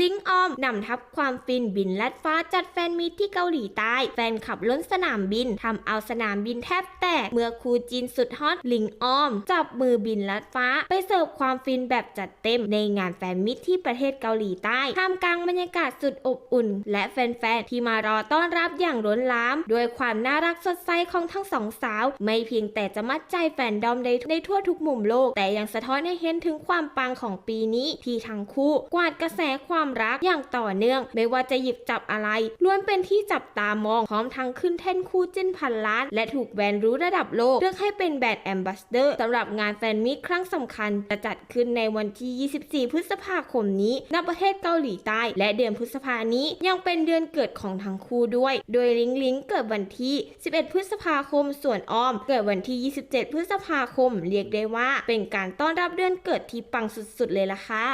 ลิงออมนำทัพความฟินบินลัดฟ้าจัดแฟนมิตรที่เกาหลีใต้ แฟนขับล้นสนามบินทำเอาสนามบินแทบแตก เมื่อคู่จีนสุดฮอตลิงออม จับมือบินลัดฟ้า ไปเสิร์ฟความฟินแบบจัดเต็มในงานแฟนมิตรที่ประเทศเกาหลีใต้ท่ามกลางบรรยากาศสุดอบอุ่น และแฟนๆที่มารอต้อนรับอย่างล้นหลามด้วยความน่ารักสดใสของทั้งสองสาว ไม่เพียงแต่จะมัดใจแฟนดอมในในทั่วทุกมุมโลก แต่ยังสะท้อนให้เห็นถึงความปังของปีนี้ที่ทั้งคู่ กวาดกระแสความรักอย่างต่อเนื่อง ไม่ว่าจะหยิบจับอะไรล้วนเป็นที่จับตามองพร้อมทั้งขึ้นแท่นคู่จิ้นพันล้าน และถูกแบรนด์รู้ระดับโลก เลือกให้เป็นแบรนด์แอมบาสเดอร์สำหรับงานแฟนมิตรครั้งสำคัญจะจัดขึ้นในวันที่ 24 พฤษภาคมนี้ณประเทศเกาหลีใต้ และเดือนพฤษภานี้ยังเป็นเดือนเกิดของทั้งคู่ด้วย โดยลิงลิงเกิดวันที่ 11 พฤษภาคม ส่วนออม เกิดวันที่ 27 พฤษภาคม เรียกได้ว่าเป็นการต้อนรับเดือนเกิดที่ปังสุดๆเลยล่ะค่ะ